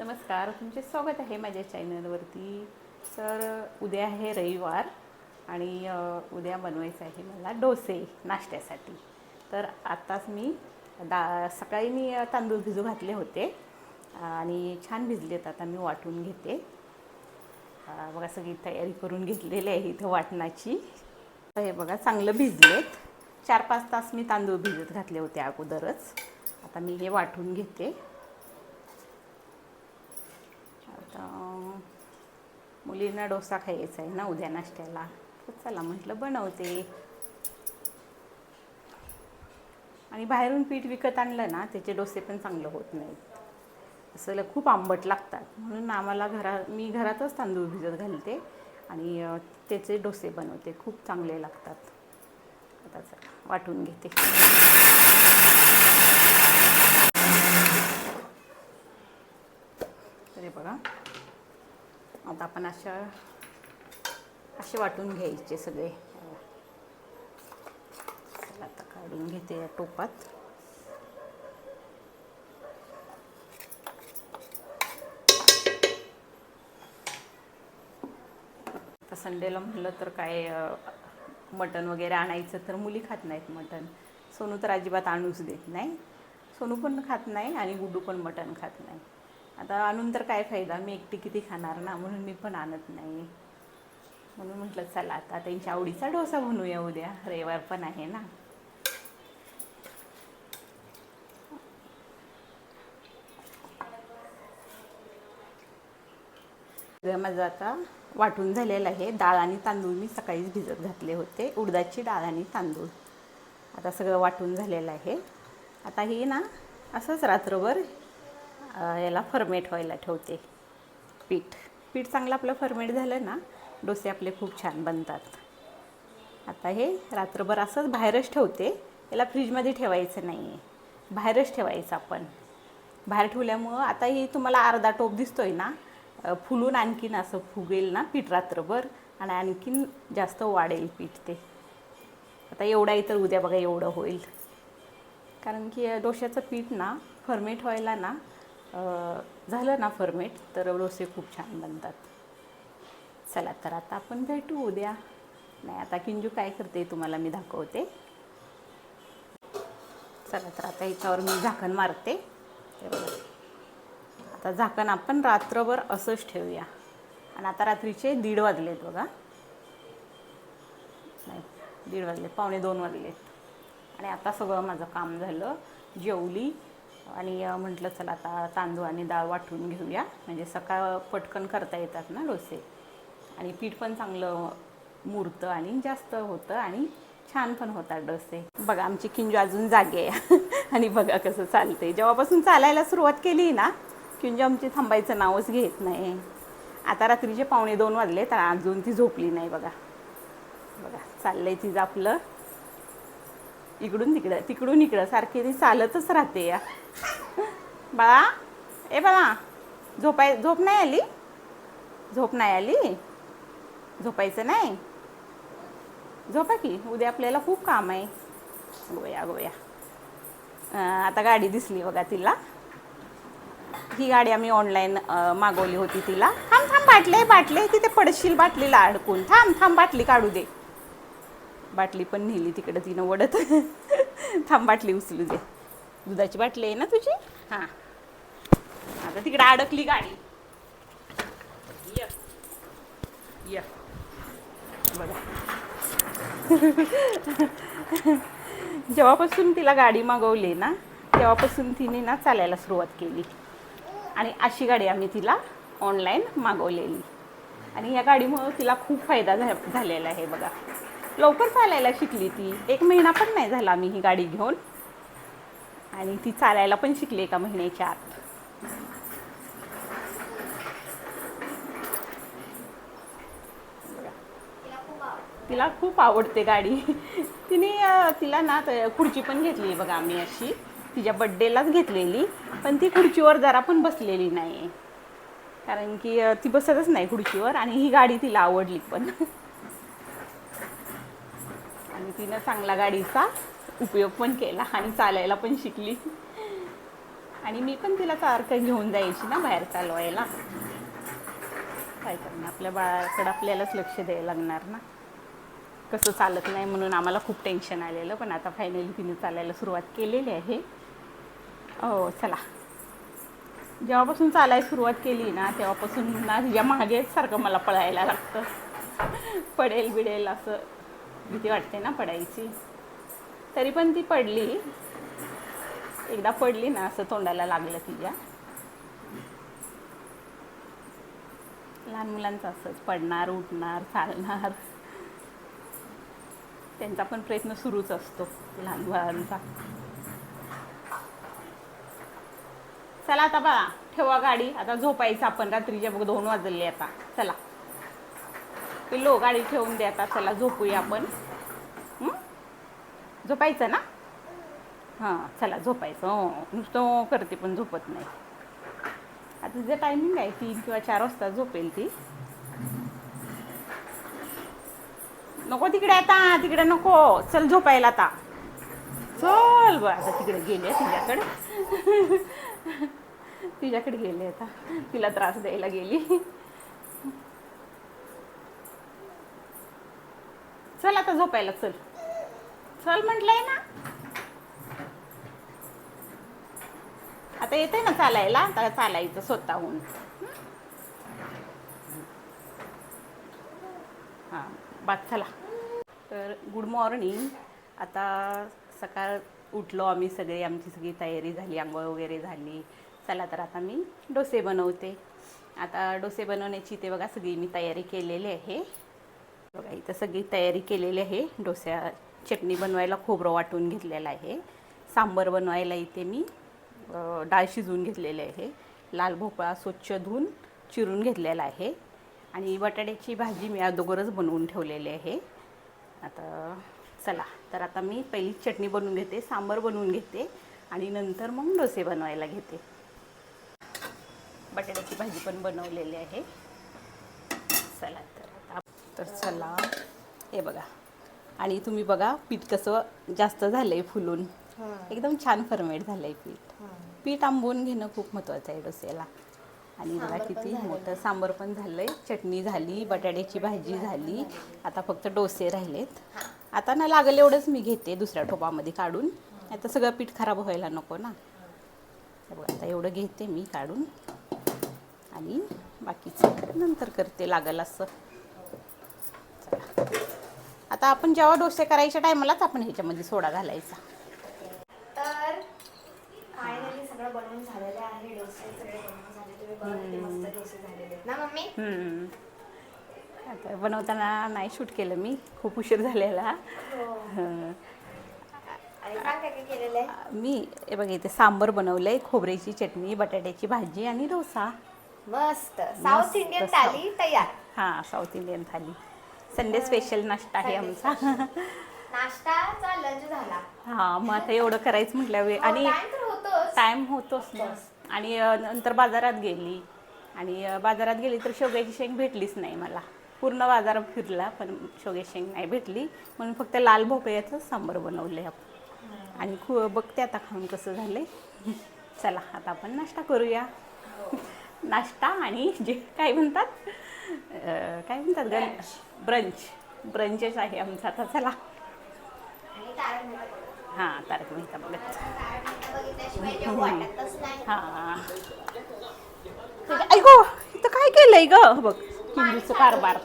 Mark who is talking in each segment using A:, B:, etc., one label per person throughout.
A: नमस्कार तुमचे स्वागत आहे माझ्या चॅनलवरती. तर उद्या आहे रविवार आणि उद्या बनवायचं आहे मला डोसे नाश्त्यासाठी. तर आत्ताच मी दा सकाळी मी तांदूळ भिजू घातले होते आणि छान भिजलेत आता मी वाटून घेते. बघा सगळी तयारी करून घेतलेली आहे इथं वाटणाची. तर हे बघा चांगलं भिजलेत. चार पाच तास मी तांदूळ भिजत घातले होते अगोदरच. आता मी हे वाटून घेते आता मुलींना डोसा खायचा आहे ना उद्या नाश्त्याला. तर चला म्हटलं बनवते. आणि बाहेरून पीठ विकत आणलं ना त्याचे डोसे पण चांगलं होत नाहीत. असं खूप आंबट लागतात. म्हणून आम्हाला घरा मी घरातच तांदूळ भिजत घालते आणि त्याचे डोसे बनवते. खूप चांगले लागतात. आता चला वाटून घेते. तरी बघा. आता आपण अशा असे वाटून घ्यायचे सगळे. आता काढून घेते या टोपात. आता संडेला म्हटलं तर काय मटण वगैरे आणायचं तर मुली खात नाहीत मटण. सोनू तर अजिबात आणूच देत नाही. सोनू पण खात नाही आणि गुड्डू पण मटण खात नाही. आता आणून तर काय फायदा? मी एकटी किती खाणार ना? म्हणून मी पण आणत नाही. म्हणून म्हटलं चला आता त्यांच्या आवडीचा डोसा बनवूया उद्या. रविवार पण आहे ना. सगळं माझं आता वाटून झालेलं आहे. डाळ आणि तांदूळ मी सकाळीच भिजत घातले होते. उडदाची डाळ आणि तांदूळ. आता सगळं वाटून झालेलं आहे. आता हे ना असंच रात्रभर याला फर्मेट व्हायला ठेवते. पीठ. पीठ चांगलं आपलं फर्मेट झालं ना डोसे आपले खूप छान बनतात. आता हे रात्रभर असंच बाहेरच ठेवते. याला फ्रीजमध्ये ठेवायचं नाही आहे बाहेरच ठेवायचं आपण. बाहेर ठेवल्यामुळं आता ही तुम्हाला अर्धा टोप दिसतोय ना फुलून आणखीन असं फुगेल ना पीठ रात्रभर आणि आणखीन जास्त वाढेल पीठ ते. आता एवढा तर उद्या बघा एवढं होईल. कारण की डोश्याचं पीठ ना फर्मेट व्हायला ना झालं ना फर्मेट तर डोसे खूप छान बनतात. चला तर आता आपण भेटू उद्या. नाही आता किंजू काय करते तुम्हाला मी दाखवते. चला तर आता याच्यावर मी झाकण मारते. आता झाकण आपण रात्रभर असंच ठेवूया. आणि आता रात्रीचे दीड वाजलेत बघा. नाही दीड वाजले पावणे दोन वाजलेत. आणि आता सगळं माझं काम झालं. जेवली आणि म्हटलं चला आता तांदूळ आणि डाळ वाटून घेऊया. म्हणजे सकाळ पटकन करता येतात ना डोसे. आणि पीठ पण चांगलं मुरतं आणि जास्त होतं आणि छान पण होतात डोसे. बघा आमची किंजू अजून जागे आहे. आणि बघा कसं चालते जेव्हापासून चालायला सुरुवात केली ना किंजू आमची थांबायचं नावच घेत नाही. आता रात्रीचे पावणे दोन वाजले तर अजून ती झोपली नाही बघा. बघा चाललंय तिचं आपलं. इकडून तिकडं तिकडून इकडं. सारखी ती चालतच राहते या. बाळा ए बाळा झोपाय झोप नाही आली? झोप नाही आली? झोपायचं नाही? झोपा की उद्या आपल्याला खूप काम आहे. गोया गोया. आता गाडी दिसली बघा तिला. ही गाडी आम्ही ऑनलाईन मागवली होती तिला. थांब थांब बाटले बाटले. तिथे पडशील बाटलीला अडकून. थांब थांब बाटली काढू दे. बाटली पण नेली तिकडं तिनं वडत थांब बाटली उचलू दे. दुधाची बाटली आहे ना तुझी? हां. आता तिकडं अडकली गाडी. य. य. बघा. जेव्हापासून तिला गाडी मागवली ना तेव्हापासून तिने ना चालायला सुरुवात केली. आणि अशी गाडी आम्ही तिला ऑनलाईन मागवलेली. आणि या गाडीमुळं तिला खूप फायदा झा झालेला आहे बघा. लवकर चालायला शिकली ती. एक महिना पण नाही झाला आम्ही ही गाडी घेऊन. आणि ती चालायला पण शिकली एका महिन्याच्या आत. तिला खूप आवडते गाडी. तिने तिला ना त- खुर्ची पण घेतली बघा आम्ही अशी. तिच्या बड्डेलाच घेतलेली पण ती खुर्चीवर जरा पण बसलेली नाही कारण की ती बसतच नाही खुर्चीवर आणि ही गाडी तिला आवडली पण. आणि तिनं चांगला गाडीचा उपयोग पण केला आणि चालायला पण शिकली. आणि मी पण तिला सारखं घेऊन जायची ना बाहेर चालवायला. काय करणार? आपल्या बाळाकडं आपल्यालाच लक्ष द्यायला लागणार ना. कसं चालत नाही म्हणून आम्हाला खूप टेन्शन आलेलं पण आता फायनली तिने चालायला सुरुवात केलेली आहे. हो चला. जेव्हापासून चालायला सुरुवात केली ना तेव्हापासून ना तिच्या मागेच सारखं मला पळायला लागतं. पडेल बिडेल असं. भीती वाटते ना पडायची. तरी पण ती पडली. एकदा पडली ना असं तोंडाला लागलं तिच्या. लहान मुलांचं असंच पडणार उठणार चालणार. त्यांचा पण प्रयत्न सुरूच असतो लहान मुलांचा. चला आता बघा ठेवा गाडी. आता झोपायचं आपण रात्रीच्या बघ दोन वाजले आता. चला. पिल्लो गाडी ठेवून दे आता. चला झोपूया आपण. झोपायचं ना? हां चला झोपायचं. हो नुसतं हो करते पण झोपत नाही. आता तिचं टायमिंग आहे तीन किंवा चार वाजता झोपेल ती. नको तिकडे आता तिकडे नको. चल झोपायला आता. चल बरं आता तिकडे गेले तिच्याकडे. तिच्याकडे गेले आता. तिला त्रास द्यायला गेली. चल आता झोपायला चल. चल म्हटलंय ना. आता येते ना चालायला आता चालायचं स्वतःहून. हां बाद चला. तर गुड मॉर्निंग. आता सकाळ उठलो आम्ही सगळे आमची सगळी तयारी झाली आंघोळ वगैरे झाली. चला तर आता मी डोसे बनवते. आता डोसे बनवण्याची ते बघा सगळी मी तयारी केलेली आहे. बघा इथं सगळी तयारी केलेली आहे डोस्या चटणी बनवायला खोबरं वाटून घेतलेलं आहे. सांबर बनवायला इथे मी डाळ शिजवून घेतलेली आहे. लाल भोपळा स्वच्छ धुवून चिरून घेतलेला आहे. आणि बटाट्याची भाजी मी अगोदरच बनवून ठेवलेली आहे. आता चला तर आता मी पहिली चटणी बनवून घेते सांबर बनवून घेते आणि नंतर मग डोसे बनवायला घेते. बटाट्याची भाजी पण बनवलेली आहे. चला तर आता तर चला हे बघा. आणि तुम्ही बघा पीठ कसं जास्त झालं आहे फुलून एकदम छान फर्मेट झालं आहे पीठ पीठ आंबवून घेणं खूप महत्त्वाचं आहे डोस्याला. आणि बघा किती मोठं सांबर पण झालं आहे चटणी झाली बटाट्याची भाजी झाली. आता फक्त डोसे राहिलेत. आता ना लागेल एवढंच मी घेते दुसऱ्या टोपामध्ये काढून. आता सगळं पीठ खराब व्हायला नको ना. बघा आता एवढं घेते मी काढून. आणि बाकीचं नंतर करते लागल असं. आता आपण जेव्हा डोसे करायच्या टायमालाच आपण ह्याच्यामध्ये सोडा घालायचा.
B: तर फायनली सगळं बनवून झालेलं आहे डोसे सगळे बनवून झाले. तुम्ही बघा किती मस्त डोसे झालेले आहेत. ना मम्मी?
A: हम्म. आता बनवताना नाही शूट केलं मी खूप उशीर झालेला. हं.
B: आणि सांग काय काय केलेलं आहे?
A: मी हे बघा इथे सांबर बनवलं आहे खोबऱ्याची चटणी बटाट्याची भाजी आणि डोसा.
B: मस्त. South Indian. थाली तयार.
A: हां south Indian thali. Sunday special नाश्ता आहे आमचा.
B: नाश्ताचा लंच झाला.
A: हां मग आता एवढं करायचं म्हटलं वे- आणि
B: टाइम होतोच.
A: ना. आणि नंतर बाजारात गेली. आणि बाजारात गेली तर शेवग्याची शेंग भेटलीच नाही मला. पूर्ण बाजार फिरला पण शेवग्याची शेंग नाही भेटली. म्हणून फक्त लाल भोपळ्याचं सांबर बनवलं आहे आणि खू बघते आता खाऊन कसं झालं चला आता आपण नाश्ता करूया. नाश्ता आणि जे काय म्हणतात काय म्हणतात ग? ब्रंच ब्रंचच आहे आमचा आता चला. हां तारक मेहता बघत हा. ऐको इथं काय केलंय ग? बघ किंजूचं कारभार.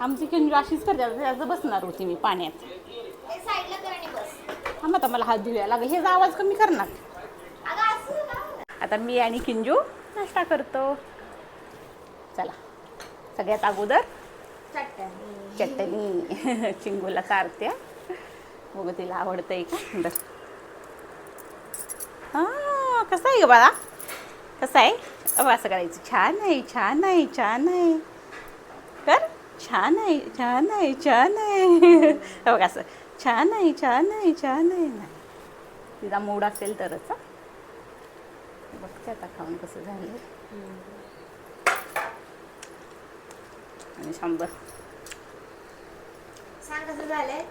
A: आमची किंजू अशीच करते त्याचं बसणार होती मी पाण्यात.
B: बस.
A: थांबा आता मला हात धुया लागेल. ह्याचा आवाज कमी करणार. आता मी आणि किंजू नाश्ता करतो. चला. सगळ्यात अगोदर
B: चटणी.
A: चिंगूला चारत्या बघू तिला आवडतंय का? बस हां कसं आहे ग बाळा? कसं आहे? अहो असं करायचं. छान आहे छान आहे छान आहे. कर. छान आहे छान आहे छान आहे. बघ असं. छान आहे छान आहे छान आहे. नाही. तिचा मूड असेल तरच हं. बघते आता खाऊन कसं झालं. आणि सांबर.
B: सांग कसं झालंय.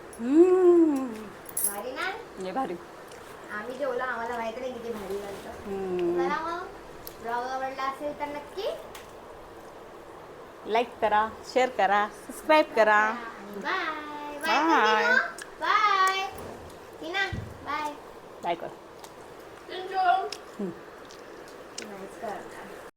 B: भारी ना?
A: लय भारी.
B: आम्ही जेवलो आम्हाला माहिती नाही किती भारी लागतं
A: हम्म.
B: मला मग. ब्लॉग आवडला असेल तर नक्की
A: लाईक करा शेअर करा सबस्क्राईब करा.
B: Bye
A: Bye.
B: Bye Tina bye
A: bye कर
B: नाहीच करणार